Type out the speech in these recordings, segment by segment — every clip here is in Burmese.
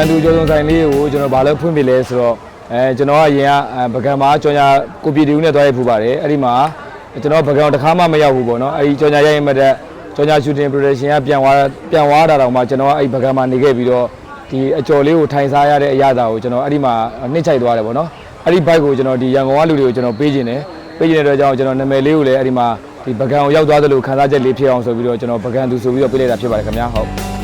ပကံတူကျော်စုံဆိုင်လေးကိုကျွန်တော်ဘာလို့ဖွင့်ပြလဲဆိုတော့အဲကျွန်တော်ကအရင်ကအဲပကံမှာကြော်ညာကိုပြည်တူနဲ့တွားရိုက်ဖူးပါတယ်အဲ့ဒီမှာကျွန်တော်ပကံတစ်ခါမှမရောက်ဘူးပေါ့နော်အဲ့ဒီကြော်ညာရိုက်ရင်မတဲ့ကြော်ညာ shooting production ကပြန်သွားပြန်သွားတာတော့မှကျွန်တော်ကအဲ့ဒီပကံမှာနေခဲ့ပြီးတော့ဒီအကျော်လေးကိုထိုင်စားရတဲ့အရာတာကိုကျွန်တော်အဲ့ဒီမှာနှိမ့်ချိုက်သွားတယ်ပေါ့နော်အဲ့ဒီ bike ကိုကျွန်တော်ဒီရန်ကုန်ကလူတွေကိုကျွန်တော်ပေးခြင်းတယ်ပေးခြင်းတဲ့အတွက်ကြောင့်ကျွန်တော်နာမည်လေးကိုလည်းအဲ့ဒီမှာဒီပကံကိုရောက်သွားသလိုခံစားချက်လေးဖြစ်အောင်ဆိုပြီးတော့ကျွန်တော်ပကံသူဆိုပြီးတော့ပေးလိုက်တာဖြစ်ပါတယ်ခင်ဗျာဟုတ်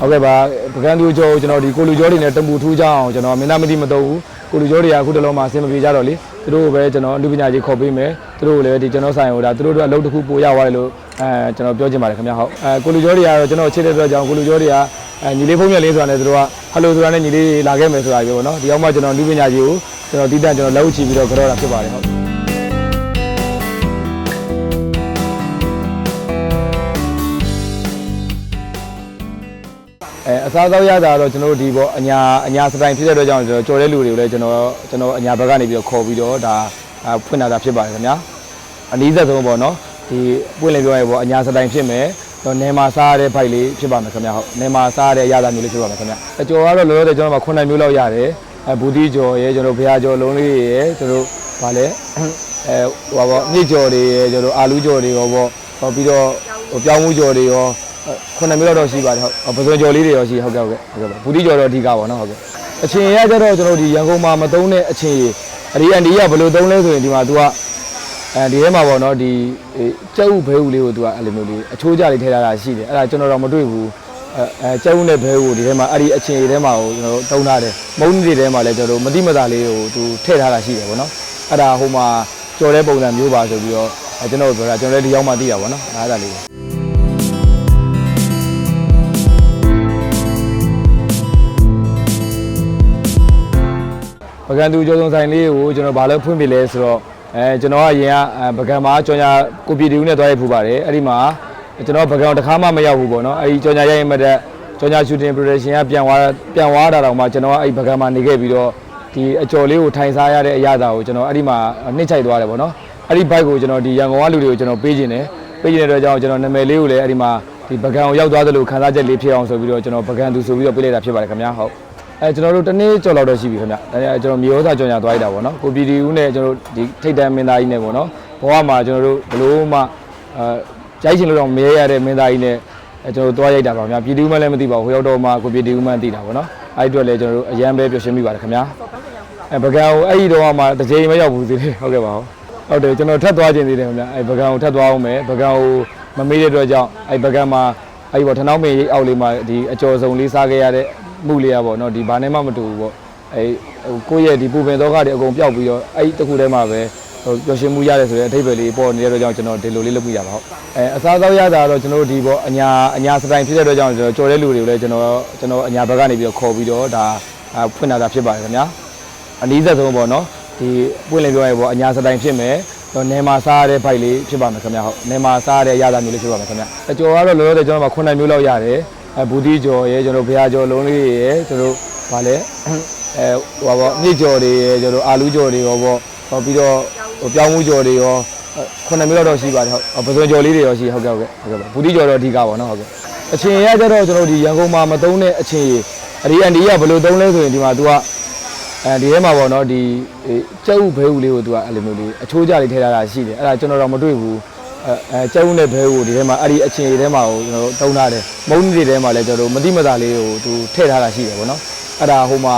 ဟုတ်ကဲ့ပါပကံသူကျော်ကိုကျွန်တော်ဒီကိုလူကျော်တွေနဲ့တပူထူးကြအောင်ကျွန်တော်မင်းသားမသိမတော့ဘူးကိုလူကျော်တွေကအခုတလုံးမှာအဆင်မပြေကြတော့လေသူတို့ကိုပဲကျွန်တော်အလူပညာကြီးခေါ်ပေးမယ်သူတို့ကိုလည်းဒီကျွန်တော်ဆိုင်ဟိုဒါသူတို့တို့အလုပ်တစ်ခုပို့ရသွားတယ်လို့အဲကျွန်တော်ပြောချင်ပါတယ်ခင်ဗျာဟုတ်အဲကိုလူကျော်တွေကတော့ကျွန်တော်ချစ်တဲ့အတွက်ကြောင့်ကိုလူကျော်တွေကအဲညီလေးဖုံးမြက်လေးဆိုတာနဲ့သူတို့ကဟယ်လိုဆိုတာနဲ့ညီလေးလာခဲ့မယ်ဆိုတာပြောနော်ဒီအောင်မှကျွန်တော်အလူပညာကြီးကိုကျွန်တော်တီးတန့်ကျွန်တော်လက်ဥချီပြီးတော့ကြောတာဖြစ်ပါတယ်ဟုတ် အဲအစားအသောက်ရတာတော့ကျွန်တော်တို့ဒီပေါ့အညာအညာစတိုင်ဖြစ်တဲ့အတွက်ကြောင့်ကျွန်တော်ကြော်တဲ့လူတွေကိုလည်းကျွန်တော်ကျွန်တော်အညာဘက်ကနေပြီးတော့ခေါ်ပြီးတော့ဒါအာဖွင့်လာတာဖြစ်ပါတယ်ခင်ဗျာအနည်းဆက်ဆုံးပေါ့နော်ဒီပွင့်လင်းပြောရရင်ပေါ့အညာစတိုင်ဖြစ်မယ်တော့နေမှာစားရတဲ့ဖိုက်လေးဖြစ်ပါမယ်ခင်ဗျာဟုတ်နေမှာစားရတဲ့အရာသားမျိုးလေးဖြစ်ပါမယ်ခင်ဗျာအကျော်ကတော့လောလောဆယ်ကျွန်တော်မှာ9မျိုးလောက်ရတယ်အဲဘူတီကျော်ရဲကျွန်တော်ဘုရားကျော်လုံးလေးရဲကျွန်တော်ဗာလဲအဲဟိုပါပေါ့မြစ်ကျော်တွေရဲကျွန်တော်အာလူကျော်တွေရောပေါ့ဟောပြီးတော့ဟိုပြောင်းမှုကျော်တွေရော ခုနှစ်မျိုးတော့ရှိပါတယ်ဟုတ်ပစုံကြော်လေးတွေရောရှိဟုတ်ကဲ့ဟုတ်ကဲ့ဟုတ်ကဲ့ပါဘူးတိကြော်တော့အဓိကပါနော်ဟုတ်ကဲ့အချင်းရကြတော့ကျွန်တော်ဒီရန်ကုန်မှာမသုံးတဲ့အချင်းအဒီအန်ဒီကဘယ်လိုသုံးလဲဆိုရင်ဒီမှာ तू ကအဲဒီထဲမှာပေါ့နော်ဒီကျက်ဥဘဲဥလေးကို तू ကအဲ့လိုမျိုးလေးအချိုးကြလေးထည့်ထားတာရှိတယ်အဲ့ဒါကျွန်တော်တော့မတွေ့ဘူးအဲအဲကျက်ဥနဲ့ဘဲဥကိုဒီထဲမှာအဲ့ဒီအချင်းထဲမှာကိုကျွန်တော်တုံးထားတယ်မုန်းတွေထဲမှာလည်းကျွန်တော်မတိမတာလေးကို तू ထည့်ထားတာရှိတယ်ပေါ့နော်အဲ့ဒါဟိုမှာကြော်တဲ့ပုံစံမျိုးပါဆိုပြီးတော့အဲကျွန်တော်ပြောတာကျွန်တော်လည်းဒီရောက်မှသိတာပေါ့နော်အဲ့ဒါလေး ပဲပကံတူကျော်စုံဆိုင်လေးကိုကျွန်တော်ဘာလို့ဖွင့်ပြလဲဆိုတော့အဲကျွန်တော်ကအရင်ကအဲပကံမှာကြော်ညာကိုပြည်တူနဲ့တွားရိုက်ဖူးပါတယ်အဲ့ဒီမှာကျွန်တော်ပကံတစ်ခါမှမရောက်ဘူးပေါ့နော်အဲ့ဒီကြော်ညာရိုက်ရင်မတဲ့ကြော်ညာ shooting production ကပြန်သွားပြန်သွားတာတော့မှကျွန်တော်ကအဲ့ဒီပကံမှာနေခဲ့ပြီးတော့ဒီအကျော်လေးကိုထိုင်စားရတဲ့အရာတာကိုကျွန်တော်အဲ့ဒီမှာနှိမ့်ချိုက်သွားတယ်ပေါ့နော်အဲ့ဒီ bike ကိုကျွန်တော်ဒီရန်ကုန်ကလူတွေကိုကျွန်တော်ပေးခြင်းတယ်ပေးခြင်းတဲ့အတွက်ကြောင့်ကျွန်တော်နာမည်လေးကိုလည်းအဲ့ဒီမှာဒီပကံကိုရောက်သွားသလိုခံစားချက်လေးဖြစ်အောင်ဆိုပြီးတော့ကျွန်တော်ပကံသူဆိုပြီးတော့ပေးလိုက်တာဖြစ်ပါတယ်ခင်ဗျာဟုတ် အဲကျွန်တော်တို့တနေ့ကြော်လောက်တော့ရှိပြီခင်ဗျ။ဒါကြောင့်ကျွန်တော်မြေဩစာကြော်ညာသွားလိုက်တာပေါ့နော်။ကိုပြည်ဒီဦးနဲ့ကျွန်တော်တို့ဒီထိတ်တန်းမင်းသားကြီးနဲ့ပေါ့နော်။ဘဝမှာကျွန်တော်တို့ဘလို့မှအဲကြိုက်ချင်လို့တော့မရရတဲ့မင်းသားကြီးနဲ့အဲကျွန်တော်တို့သွားရိုက်တာပါခင်ဗျ။ပြည်ဒီဦးမှလည်းမသိပါဘူး။ဟိုရောက်တော့မှကိုပြည်ဒီဦးမှသိတာပေါ့နော်။အဲဒီအတွက်လည်းကျွန်တော်တို့အရန်ပဲပျော်ရွှင်မိပါတယ်ခင်ဗျာ။အဲပကံကိုအဲ့ဒီတော့မှတစ်ချိန်မရောက်ဘူးသေးတယ်ဟုတ်ကဲ့ပါဟုတ်။ဟုတ်တယ်ကျွန်တော်ထပ်သွားခြင်းသေးတယ်ခင်ဗျ။အဲပကံကိုထပ်သွားအောင်မယ်။ပကံကိုမမေးတဲ့အတွက်ကြောင့်အဲပကံမှာအဲ့ဒီပေါ့ထဏောင်းမင်းရိပ်အောက်လေးမှာဒီအကျော်စုံလေးစားခဲ့ရတဲ့ မှုလေးရပေါ့နော်ဒီဘာနဲ့မှမတူဘူးပေါ့အဲဟိုကိုယ့်ရဲ့ဒီပူပင်သောကတွေအကုန်ပျောက်ပြီးတော့အဲ့ဒီတစ်ခုတည်းမှာပဲဟိုပျော်ရွှင်မှုရတယ်ဆိုတဲ့အထိပ္ပယ်လေးပေါ်နေတဲ့အတွက်ကြောင့်ကျွန်တော်ဒီလိုလေးလုပ်ပြရပါဟုတ်အဲအစားအသောက်ရတာတော့ကျွန်တော်တို့ဒီပေါ့အညာအညာစတိုင်ဖြစ်တဲ့အတွက်ကြောင့်ကျွန်တော်ကြော်တဲ့လူတွေကိုလည်းကျွန်တော်ကျွန်တော်အညာဘက်ကနေပြီးတော့ခေါ်ပြီးတော့ဒါဖွင့်လာတာဖြစ်ပါတယ်ခင်ဗျာအနည်းဆက်ဆုံးပေါ့နော်ဒီပွင့်လင်းပြောရရင်ပေါ့အညာစတိုင်ဖြစ်မယ်တော့နေမှာစားရတဲ့ဖိုက်လေးဖြစ်ပါမယ်ခင်ဗျာဟုတ်နေမှာစားရတဲ့အရာသားမျိုးလေးဖြစ်ပါမယ်ခင်ဗျာအကျော်ကတော့လောလောဆယ်ကျွန်တော်မှာ9မျိုးလောက်ရတယ် အဲဘူတီကျော်ရဲကျွန်တော်ဘုရားကျော်လုံးလေးရဲကျွန်တော်ဗာလဲအဲဟိုပါပေါ့မြစ်ကျော်တွေရဲကျွန်တော်အာလူကျော်တွေရောပေါ့ဟောပြီးတော့ဟိုပြောင်းမှုကျော်တွေရော9မျိုးလောက်တော့ရှိပါတယ်ဟုတ်ပစုံကျော်လေးတွေရောရှိဟုတ်ကဲ့ဟုတ်ကဲ့ဟုတ်ကဲ့ပါဘူတီကျော်တော့အဓိကပါနော်ဟုတ်ကဲ့အချင်းရကြတော့ကျွန်တော်ဒီရန်ကုန်မှာမသုံးတဲ့အချင်းအဒီအန်ဒီကဘယ်လိုသုံးလဲဆိုရင်ဒီမှာ तू ကအဲဒီထဲမှာပေါ့နော်ဒီကျက်ဥဘဲဥလေးကိုသူကအဲ့လိုမျိုးလေးအချိုးကြလေးထည့်ထားတာရှိတယ်အဲ့ဒါကျွန်တော်တော့မတွေ့ဘူး အဲအဲကျက်ဥနဲ့ဘဲဥကိုဒီထဲမှာအဲ့ဒီအချင်းထဲမှာကိုကျွန်တော်တို့တုံးထားတယ်မုန်းတွေထဲမှာလည်းကျွန်တော်တို့မတိမတာလေးကိုသူထည့်ထားတာရှိတယ်ပေါ့နော်အဲ့ဒါဟိုမှာ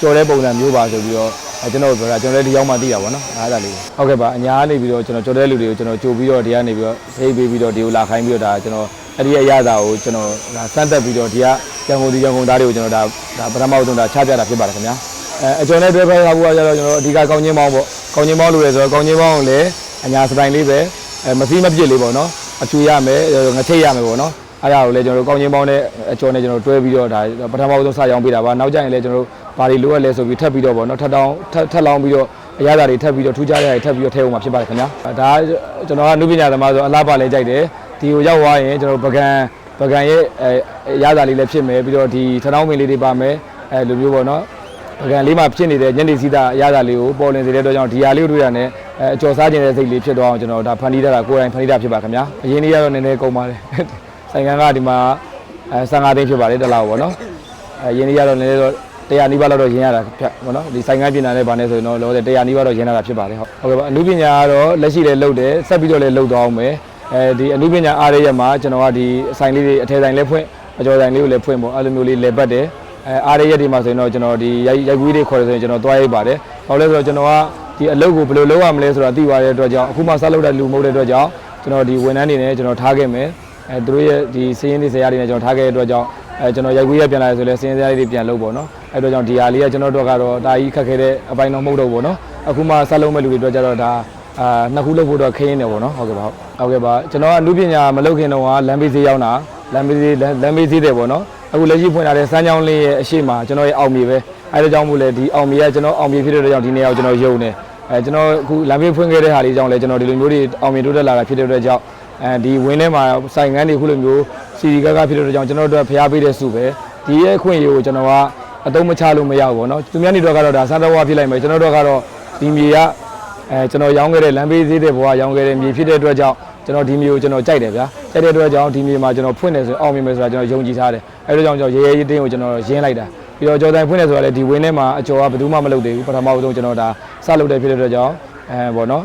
ကြော်တဲ့ပုံစံမျိုးပါဆိုပြီးတော့အဲကျွန်တော်ပြောတာကျွန်တော်လည်းဒီရောက်မှသိတာပေါ့နော်အဲ့ဒါလေးဟုတ်ကဲ့ပါအညာကနေပြီးတော့ကျွန်တော်ကြော်တဲ့လူတွေကိုကျွန်တော်ကြိုပြီးတော့ဒီကနေပြီးတော့ဖိတ်ပေးပြီးတော့ဒီကိုလာခိုင်းပြီးတော့ဒါကျွန်တော်အဲ့ဒီအရသာကိုကျွန်တော်ဒါစမ်းသက်ပြီးတော့ဒီကရန်ကုန်ဒီရန်ကုန်သားတွေကိုကျွန်တော်ဒါဒါပထမဆုံးဒါချပြတာဖြစ်ပါတယ်ခင်ဗျာအဲအကျော်နဲ့တွဲဖက်ရဖို့ကကြတော့ကျွန်တော်အဓိကကောင်းချင်းပေါင်းပေါ့ကောင်းချင်းပေါင်းလို့ရဆိုတော့ကောင်းချင်းပေါင်းကိုလည်းအညာစတိုင်လေးပဲ အဲမစည်းမပြစ်လေးပေါ့နော်အချူရမယ်ငချိတ်ရမယ်ပေါ့နော်အဲ့ဒါကိုလည်းကျွန်တော်တို့ကောင်းချင်းပေါင်းနဲ့အကျော်နဲ့ကျွန်တော်တွဲပြီးတော့ဒါပထမဆုံးစရောင်းပေးတာပါနောက်ကျရင်လည်းကျွန်တော်တို့ဘာတွေလိုအပ်လဲဆိုပြီးထပ်ပြီးတော့ပေါ့နော်ထပ်တောင်းထပ်ထပ်လောင်းပြီးတော့အရသာတွေထပ်ပြီးတော့ထူးခြားတဲ့တွေထပ်ပြီးတော့ထည့်အောင်မှာဖြစ်ပါတယ်ခင်ဗျာဒါကကျွန်တော်ကနုပညာသမားဆိုအလားပါလဲကြိုက်တယ်ဒီကိုရောက်သွားရင်ကျွန်တော်ပကံပကံရဲ့အဲအရသာလေးလည်းဖြစ်မယ်ပြီးတော့ဒီထထောင်းပင်လေးတွေပါမယ်အဲလိုမျိုးပေါ့နော်ပကံလေးမှာဖြစ်နေတဲ့ညနေစီးတာအရသာလေးကိုပေါ်လင်စေတဲ့အတွက်ကြောင့်ဒီဟာလေးကိုတွေ့ရတဲ့ အဲအကျော်စားခြင်းတဲ့စိတ်လေးဖြစ်သွားအောင်ကျွန်တော်ဒါဖန်တီးတာကိုယ်တိုင်ဖန်တီးတာဖြစ်ပါခင်ဗျာအရင်နေ့ကတော့နည်းနည်းကုန်ပါတယ်ဆိုင်ကန်းကဒီမှာအဲ15သိန်းဖြစ်ပါတယ်တစ်လောက်ပေါ့နော်အဲရင်းနေ့ကတော့နည်းနည်းတော့100နီးပါးလောက်တော့ရင်းရတာဖြတ်ပေါ့နော်ဒီဆိုင်ကန်းပြင်တာနဲ့ဗာနေဆိုရင်တော့လောဆယ်100နီးပါးတော့ရင်းရတာဖြစ်ပါတယ်ဟုတ်ဟုတ်ကဲ့ပါအနုပညာကတော့လက်ရှိလည်းလုပ်တယ်ဆက်ပြီးတော့လည်းလုပ်သွားအောင်မယ်အဲဒီအနုပညာအားရရမှာကျွန်တော်ကဒီအဆိုင်လေးတွေအထည်ဆိုင်လည်းဖွင့်အကျော်ဆိုင်လေးကိုလည်းဖွင့်ပေါ့အဲ့လိုမျိုးလေးလေပတ်တယ်အဲအားရရက်ဒီမှာဆိုရင်တော့ကျွန်တော်ဒီရိုက်ရိုက်ကွေးတွေခေါ်တယ်ဆိုရင်ကျွန်တော်သွားရိုက်ပါတယ်။ဘာလို့လဲဆိုတော့ကျွန်တော်က ဒီအလုပ်ကိုဘယ်လိုလုပ်ရမလဲဆိုတာသိပါတဲ့အတွက်ကြောင့်အခုမှဆက်လုပ်တဲ့လူမဟုတ်တဲ့အတွက်ကြောင့်ကျွန်တော်ဒီဝန်ထမ်းတွေနဲ့ကျွန်တော်ထားခဲ့မယ်။အဲသူတို့ရဲ့ဒီစည်ရင်းတွေဆရာတွေနဲ့ကျွန်တော်ထားခဲ့တဲ့အတွက်ကြောင့်အဲကျွန်တော်ရိုက်ကွေးရပြန်လာဆိုလဲစည်ရင်းဆရာတွေပြန်လုပ်ပေါ့နော်။အဲအတွက်ကြောင့်ဒီဟာလေးကကျွန်တော်တို့ကတော့ဒါကြီးခက်ခဲတဲ့အပိုင်းတော့မဟုတ်တော့ဘူးပေါ့နော်။အခုမှဆက်လုပ်မဲ့လူတွေအတွက်ကျတော့ဒါအာနှစ်ခုလုပ်ဖို့တော့ခင်းနေတယ်ပေါ့နော်ဟုတ်ကဲ့ပါဟုတ်ကဲ့ပါကျွန်တော်ကအမှုပညာမလုပ်ခင်တော့ကလမ်းဘေးဈေးရောက်တာလမ်းဘေးဈေးလမ်းဘေးဈေးတယ်ပေါ့နော်အခုလက်ရှိဖွင့်လာတဲ့စမ်းချောင်းလေးရဲ့အရှိမကျွန်တော်ရဲ့အောင်မြေပဲအဲဒါကြောင့်မို့လဲဒီအောင်မြေကကျွန်တော်အောင်မြေဖြစ်တဲ့အတွက်ကြောင့်ဒီနေရာကိုကျွန်တော်ယုံနေ အဲကျွန်တော်အခုလမ်းဘေးဖွင့်ခဲ့တဲ့ဟာလေးကြောင့်လဲကျွန်တော်ဒီလိုမျိုးတွေအောင်မြေတိုးတက်လာတာဖြစ်တဲ့အတွက်ကြောင့်အဲဒီဝင်းထဲမှာဆိုင်ငန်းတွေခုလိုမျိုးစီစီကားကားဖြစ်တဲ့အတွက်ကြောင့်ကျွန်တော်တို့ဖျားပေးတဲ့စုပဲဒီရဲ့အခွင့်အရေးကိုကျွန်တော်ကအတုံးမချလို့မရဘူးပေါ့နော်သူများနေတော့ကတော့ဒါစမ်းတော်ဝါဖြစ်လိုက်မယ်ကျွန်တော်တို့ကတော့ဒီမြေကအဲကျွန်တော်ရောင်းခဲ့တဲ့လမ်းဘေးဈေးတဲ့ဘဝရောင်းခဲ့တဲ့မြေဖြစ်တဲ့အတွက်ကြောင့်ကျွန်တော်ဒီမြေကိုကျွန်တော်ကြိုက်တယ်ဗျာကြိုက်တဲ့အတွက်ကြောင့်ဒီမြေမှာကျွန်တော်ဖွင့်တယ်ဆိုရင်အောင်မြင်မယ်ဆိုတာကျွန်တော်ယုံကြည်ထားတယ်အဲဒါကြောင့်ကျွန်တော်ရဲရဲရင်းတင်းကိုကျွန်တော်ရင်းလိုက်တာ ပြီးတော့ကြော်တိုင်ဖွင့်တယ်ဆိုတာလည်းဒီဝင်းထဲမှာအကျော်ကဘယ်သူမှမလုပ်သေးဘူးပထမဆုံးကျွန်တော်ဒါစလုပ်တယ်ဖြစ်တဲ့အတွက်ကြောင့်အဲဘောနော်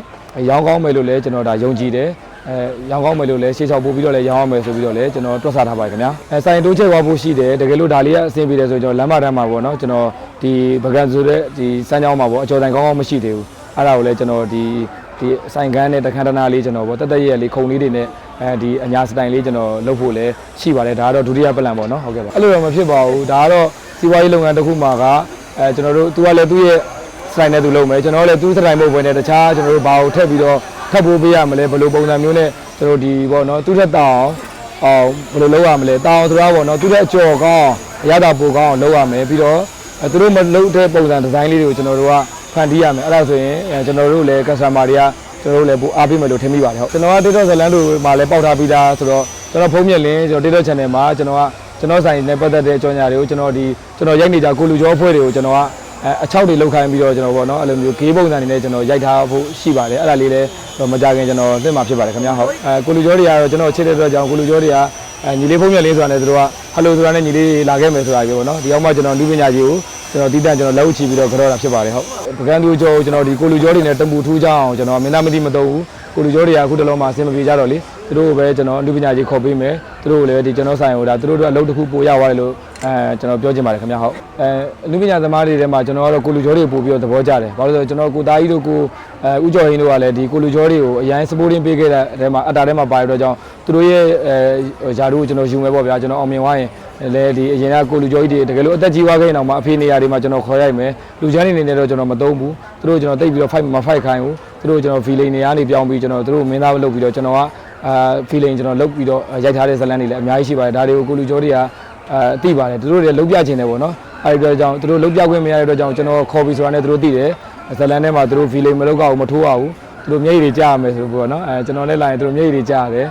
ရောင်းကောင်းမယ်လို့လည်းကျွန်တော်ဒါယုံကြည်တယ်အဲရောင်းကောင်းမယ်လို့လည်းရှေ့ချောက်ပို့ပြီးတော့လည်းရောင်းအောင်မယ်ဆိုပြီးတော့လည်းကျွန်တော်တွက်ဆထားပါတယ်ခင်ဗျာအဲဆိုင်တိုးချက်သွားဖို့ရှိတယ်တကယ်လို့ဒါလေးကအဆင်ပြေတယ်ဆိုကျွန်တော်လမ်းမတန်းမှာပေါ့နော်ကျွန်တော်ဒီပကံဆိုတဲ့ဒီစမ်းကြောင်းမှာပေါ့အကျော်တိုင်ကောင်းကောင်းမရှိသေးဘူးအဲ့ဒါကိုလည်းကျွန်တော်ဒီဒီဆိုင်ကန်းနဲ့တခန်းတနာလေးကျွန်တော်ပေါ့တက်တက်ရက်လေးခုံလေးတွေနဲ့ အဲဒီအညာစတိုင်လေးကျွန်တော်လုပ်ဖို့လည်းရှိပါတယ်ဒါကတော့ဒုတိယပလန်ပေါ့နော်ဟုတ်ကဲ့ပါအဲ့လိုတော့မဖြစ်ပါဘူးဒါကတော့စီးပွားရေးလုပ်ငန်းတစ်ခုမှာကအဲကျွန်တော်တို့သူကလည်းသူ့ရဲ့စတိုင်နဲ့သူလုပ်မယ်ကျွန်တော်လည်းသူ့စတိုင်မဟုတ်ဘဲနဲ့တခြားကျွန်တော်တို့ဘာကိုထည့်ပြီးတော့ထပ်ဖို့ပေးရမလဲဘယ်လိုပုံစံမျိုးနဲ့ကျွန်တော်ဒီပေါ့နော်သူ့ထက်တောင်းအောင်ဘယ်လိုလုပ်ရမလဲတောင်းဆိုတာပေါ့နော်သူ့ထက်အကျော်ကောင်းအရသာပိုကောင်းအောင်လုပ်ရမယ်ပြီးတော့အဲသူတို့မလုပ်တဲ့ပုံစံဒီဇိုင်းလေးတွေကိုကျွန်တော်တို့ကဖန်တီးရမယ်အဲ့ဒါဆိုရင်အဲကျွန်တော်တို့လည်း customer တွေက ကျွန်တော်တို့လည်းပိုအားပေးမယ်လို့ထင်မိပါတယ်ဟုတ်ကျွန်တော်က TikTok ဇလန်းတို့မှာလည်းပေါက်ထားပြီးသားဆိုတော့ကျွန်တော်ဖုန်းမြက်လင်းကျွန်တော် TikTok channel မှာကျွန်တော်ကကျွန်တော်ဆိုင်နဲ့ပတ်သက်တဲ့အကြောင်းအရာတွေကိုကျွန်တော်ဒီကျွန်တော်ရိုက်နေကြကိုလူကျော်ဖွဲ့တွေကိုကျွန်တော်ကအဲအချောက်တွေလောက်ခိုင်းပြီးတော့ကျွန်တော်ပေါ့နော်အဲ့လိုမျိုးဂေးပုံစံနေနဲ့ကျွန်တော်ရိုက်ထားဖို့ရှိပါတယ်အဲ့ဒါလေးလည်းမကြခင်ကျွန်တော်သိမှာဖြစ်ပါတယ်ခင်ဗျာဟုတ်အဲကိုလူကျော်တွေကတော့ကျွန်တော်ချစ်တဲ့အတွက်ကြောင့်ကိုလူကျော်တွေကအဲညီလေးဖုန်းမြက်လေးဆိုတာနဲ့သူတို့ကဟယ်လိုဆိုတာနဲ့ညီလေးလာခဲ့မယ်ဆိုတာပြောပေါ့နော်ဒီအောင်မှကျွန်တော်လူပညာကြီးကို ကျွန်တော်တီးတန့်ကျွန်တော်လက်ဥချီပြီးတော့ကြောတာဖြစ်ပါတယ်ဟုတ်ပကံတူကျော်ကိုကျွန်တော်ဒီကိုလူကျော်တွေနဲ့တပူထူးကြအောင်ကျွန်တော်မင်းသားမတိမတော့ဘူးကိုလူကျော်တွေကအခုတလုံးမှာအဆင်မပြေကြတော့လေသူတို့ကိုပဲကျွန်တော်လူပညာကြီးခေါ်ပေးမယ်သူတို့ကိုလည်းဒီကျွန်တော်ဆိုင်ဟိုဒါသူတို့တို့အလုပ်တစ်ခုပို့ရသွားတယ်လို့အဲကျွန်တော်ပြောချင်ပါတယ်ခင်ဗျာဟုတ်အဲလူပညာသမားတွေထဲမှာကျွန်တော်ကတော့ကိုလူကျော်တွေပို့ပြီးတော့သဘောကျတယ်ဘာလို့လဲဆိုတော့ကျွန်တော်ကိုသားကြီးတို့ကိုအဲဥကျော်ရင်းတို့ကလည်းဒီကိုလူကျော်တွေကိုအရင် supporting ပေးခဲ့တဲ့ထဲမှာအတားထဲမှာပါရတော့ကြောင့်သူတို့ရဲ့အဲဂျာတို့ကိုကျွန်တော်ယူမယ်ပေါ့ဗျာကျွန်တော်အောင်မြင်သွားရင် လည်းဒီအရင်ကကိုလူကျော်ကြီးတွေတကယ်လို့အသက်ကြီးသွားခဲ့ရင်တော့မှအဖေနေရာတွေမှာကျွန်တော်ခေါ်ရိုက်မယ်လူချမ်းနေနေတော့ကျွန်တော်မသုံးဘူးသူတို့ကျွန်တော်တိတ်ပြီးတော့ fight မ fight ခိုင်းဘူးသူတို့ကျွန်တော် feeling တွေကနေပြောင်းပြီးကျွန်တော်သူတို့မင်းသားလုပ်ပြီးတော့ကျွန်တော်ကအာ feeling ကျွန်တော်လုပ်ပြီးတော့ရိုက်ထားတဲ့ဇာတ်လမ်းတွေလည်းအများကြီးရှိပါတယ်ဒါတွေကိုကိုလူကျော်တွေကအာသိပါတယ်သူတို့တွေလုံးပြချင်တယ်ပေါ့နော်အဲဒီတော့ကြောင့်သူတို့လုံးပြခွင့်မရတဲ့အတွက်ကြောင့်ကျွန်တော်ခေါ်ပြီးဆိုတာနဲ့သူတို့သိတယ်ဇာတ်လမ်းထဲမှာသူတို့ feeling မလုပ်ကြဘူးမထိုးရဘူးသူတို့မျက်ရည်တွေကြားရမယ်ဆိုပေါ့နော်အဲကျွန်တော်လည်းလာရင်သူတို့မျက်ရည်တွေကြားရတယ်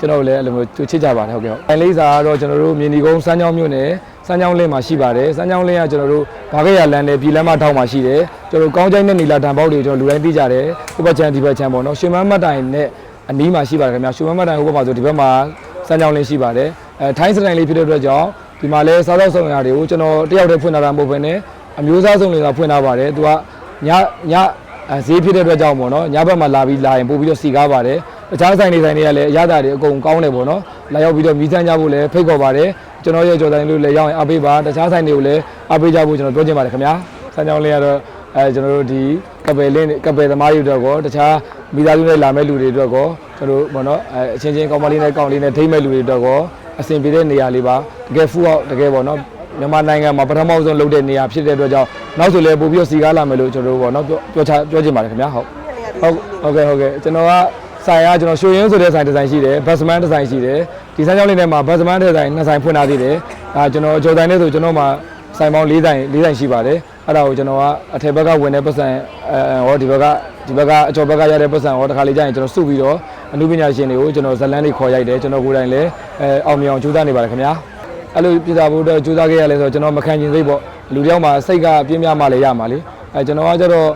ကျွန်တော်တို့လည်းအဲ့လိုမျိုးသူချစ်ကြပါတယ်ဟုတ်ကဲ့ဟုတ်။အဲလေးစာကတော့ကျွန်တော်တို့မြင်းဒီကုန်းစမ်းချောင်းမြို့နယ်စမ်းချောင်းလင်းမှာရှိပါတယ်။စမ်းချောင်းလင်းကကျွန်တော်တို့ဘာခေရလန်းနဲ့ပြည်လမ်းမထောက်မှာရှိတယ်။ကျွန်တော်တို့ကောင်းချိုင်းနဲ့နီလာတံပေါက်တွေကျွန်တော်လူတိုင်းသိကြတယ်။ဟိုဘက်ချမ်းဒီဘက်ချမ်းပေါ့နော်။ရွှေမန်းမတ်တိုင်နဲ့အနီးမှာရှိပါတယ်ခင်ဗျာ။ရွှေမန်းမတ်တိုင်ဟိုဘက်မှာဆိုဒီဘက်မှာစမ်းချောင်းလင်းရှိပါတယ်။အဲထိုင်းစတိုင်လေးဖြစ်တဲ့အတွက်ကြောင့်ဒီမှာလဲစားသောက်ဆောင်ရာတွေကိုကျွန်တော်တယောက်တည်းဖွင့်ထားတာမဟုတ်ဘဲနဲ့အမျိုးသားစုံတွေကဖွင့်ထားပါတယ်။သူကညညအဲဈေးဖြစ်တဲ့အတွက်ကြောင့်ပေါ့နော်ညဘက်မှာလာပြီးလာရင်ပို့ပြီးတော့စီကားပါတယ် တခြားဆိုင်တွေဆိုင်တွေကလည်းအရသာတွေအကုန်ကောင်းတယ်ပေါ့နော်လာရောက်ပြီးတော့မိစမ်းကြဖို့လည်းဖိတ်ခေါ်ပါတယ်ကျွန်တော်ရဲ့ကြော်တိုင်းလို့လည်းရောက်ရင်အားပေးပါတခြားဆိုင်တွေကိုလည်းအားပေးကြဖို့ကျွန်တော်ပြောချင်ပါတယ်ခင်ဗျာဆန်းကြောင်းလေးကတော့အဲကျွန်တော်တို့ဒီကပယ်လင်းကပယ်သမားတွေအတွက်ကောတခြားမိသားစုနဲ့လာမဲ့လူတွေအတွက်ကောကျွန်တော်တို့ပေါ့နော်အဲအချင်းချင်းကောင်းမလေးနဲ့ကောင်းလေးနဲ့ထိမ့်မဲ့လူတွေအတွက်ကောအဆင်ပြေတဲ့နေရာလေးပါတကယ်ဖူအောင်တကယ်ပေါ့နော်မြန်မာနိုင်ငံမှာပထမဆုံးလုပ်တဲ့နေရာဖြစ်တဲ့အတွက်ကြောင့်နောက်ဆိုလည်းပို့ပြီးစီကားလာမယ်လို့ကျွန်တော်တို့ပေါ့နော်ပြောပြောချပြောချင်ပါတယ်ခင်ဗျာဟုတ်ဟုတ်ဟုတ်ကဲ့ဟုတ်ကဲ့ကျွန်တော်က ဆိုင်ကကျွန်တော်ရွှေရင်းဆိုတဲ့ဆိုင်ဒီဇိုင်းရှိတယ်ဘတ်စမန်ဒီဇိုင်းရှိတယ်ဒီဆိုင်ကြောင်းလေးထဲမှာဘတ်စမန်ဒီဇိုင်းနှစ်ဆိုင်ဖွင့်ထားသေးတယ်ဒါကျွန်တော်ကြော်တိုင်းလေးဆိုကျွန်တော်မှာဆိုင်ပေါင်း၄ဆိုင်၄ဆိုင်ရှိပါတယ်အဲ့ဒါကိုကျွန်တော်ကအထက်ဘက်ကဝင်တဲ့ပတ်စံအဲဟောဒီဘက်ကဒီဘက်ကအကျော်ဘက်ကရတဲ့ပတ်စံဟောတစ်ခါလေးကြာရင်ကျွန်တော်စုပြီးတော့အမှုပညာရှင်တွေကိုကျွန်တော်ဇလန်းလေးခေါ်ရိုက်တယ်ကျွန်တော်ကိုယ်တိုင်လည်းအဲအောင်မြင်အောင်ကြိုးစားနေပါတယ်ခင်ဗျာအဲ့လိုပြည်သားဖို့အတွက်ကြိုးစားခဲ့ရလဲဆိုတော့ကျွန်တော်မခံချင်စိတ်ပေါ့လူတစ်ယောက်မှာစိတ်ကပြင်းပြမှလည်းရမှာလေအဲကျွန်တော်ကကျတော့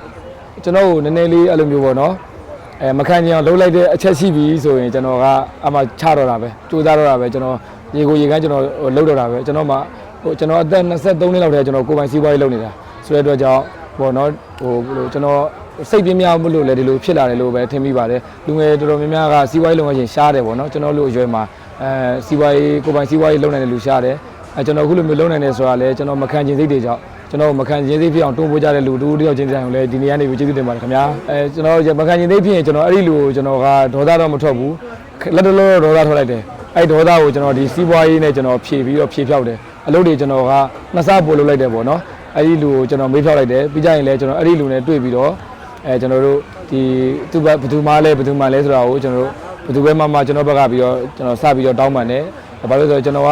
ကျွန်တော်ကိုနည်းနည်းလေးအဲ့လိုမျိုးပေါ့နော် အဲမခံချင်အောင်လှုပ်လိုက်တဲ့အချက်ရှိပြီဆိုရင်ကျွန်တော်ကအမှချတော့တာပဲကြိုးစားတော့တာပဲကျွန်တော်ရေကိုရေကန်းကျွန်တော်လှုပ်တော့တာပဲကျွန်တော်မှဟိုကျွန်တော်အသက်23နှစ်လောက်တည်းကျွန်တော်ကိုယ်ပိုင်စီးပွားရေးလုပ်နေတာဆိုတဲ့အတွက်ကြောင့်ပေါ့နော်ဟိုဘယ်လိုကျွန်တော်စိတ်ပြင်းပြမလို့လည်းဒီလိုဖြစ်လာတယ်လို့ပဲထင်မိပါတယ်လူငယ်တော်တော်များများကစီးပွားရေးလုပ်ငန်းရှင်ရှားတယ်ပေါ့နော်ကျွန်တော်တို့အရွယ်မှာအဲစီးပွားရေးကိုယ်ပိုင်စီးပွားရေးလုပ်နိုင်တဲ့လူရှားတယ်အဲကျွန်တော်အခုလိုမျိုးလုပ်နိုင်တယ်ဆိုတာလည်းကျွန်တော်မခံချင်စိတ်တွေကြောင့် ကျွန်တော်မခံချင်စိတ်ဖြစ်အောင်တွန်းပို့ကြတဲ့လူတူတူတယောက်ချင်းတိုင်းကိုလည်းဒီနေ့ကနေပြီးကျေးဇူးတင်ပါတယ်ခင်ဗျာအဲကျွန်တော်မခံချင်စိတ်ဖြစ်ရင်ကျွန်တော်အဲ့ဒီလူကိုကျွန်တော်ကဒေါသတော့မထွက်ဘူးလက်တလောဒေါသထွက်လိုက်တယ်အဲ့ဒေါသကိုကျွန်တော်ဒီစီးပွားရေးနဲ့ကျွန်တော်ဖြည့်ပြီးတော့ဖြည့်ဖြောက်တယ်အလုပ်တွေကျွန်တော်ကနှစ်ဆပို့လုပ်လိုက်တယ်ပေါ့နော်အဲ့ဒီလူကိုကျွန်တော်မေးဖြောက်လိုက်တယ်ပြီးကြရင်လည်းကျွန်တော်အဲ့ဒီလူနဲ့တွေ့ပြီးတော့အဲကျွန်တော်တို့ဒီသူဘယ်သူမှလဲဘယ်သူမှလဲဆိုတာကိုကျွန်တော်တို့ဘယ်သူပဲမှမှကျွန်တော်ဘက်ကပြီးတော့ကျွန်တော်စပြီးတော့တောင်းပန်တယ်ဘာလို့လဲဆိုတော့ကျွန်တော်က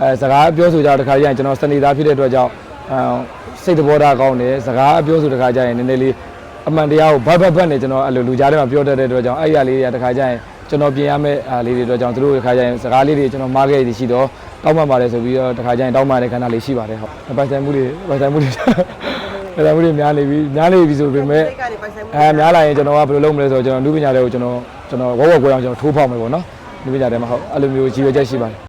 အဲစကားပြောဆိုကြတခါကျရင်ကျွန်တော်စနေသားဖြစ်တဲ့အတွက်ကြောင့် အဲစိတ်တဘောထားကောင်းတယ်စကားပြောဆိုတခါကျရင်နည်းနည်းလေးအမှန်တရားကိုဘတ်ဘတ်ဘတ်နဲ့ကျွန်တော်အဲ့လိုလူကြားထဲမှာပြောတတ်တဲ့အတွက်ကြောင့်အဲ့ရလေးတွေကတခါကျရင်ကျွန်တော်ပြင်ရမယ့်အားလေးတွေအတွက်ကြောင့်သူတို့တခါကျရင်စကားလေးတွေကျွန်တော်မားခဲ့ရရှိတော့တောင်းပန်ပါတယ်ဆိုပြီးတော့တခါကျရင်တောင်းပန်တဲ့ခဏလေးရှိပါတယ်ဟုတ်ပိုင်ဆိုင်မှုတွေပိုင်ဆိုင်မှုတွေပိုင်ဆိုင်မှုတွေများနေပြီများနေပြီဆိုပေမဲ့စိတ်ကနေပိုင်ဆိုင်မှုအဲများလာရင်ကျွန်တော်ကဘယ်လိုလုပ်မလဲဆိုတော့ကျွန်တော်လူပညာတွေကိုကျွန်တော်ကျွန်တော်ဝေါဝေါကိုအောင်ကျွန်တော်ထိုးဖောက်မယ်ပေါ့နော်လူပညာတွေမှာဟုတ်အဲ့လိုမျိုးကြီးရွယ်ချက်ရှိပါတယ်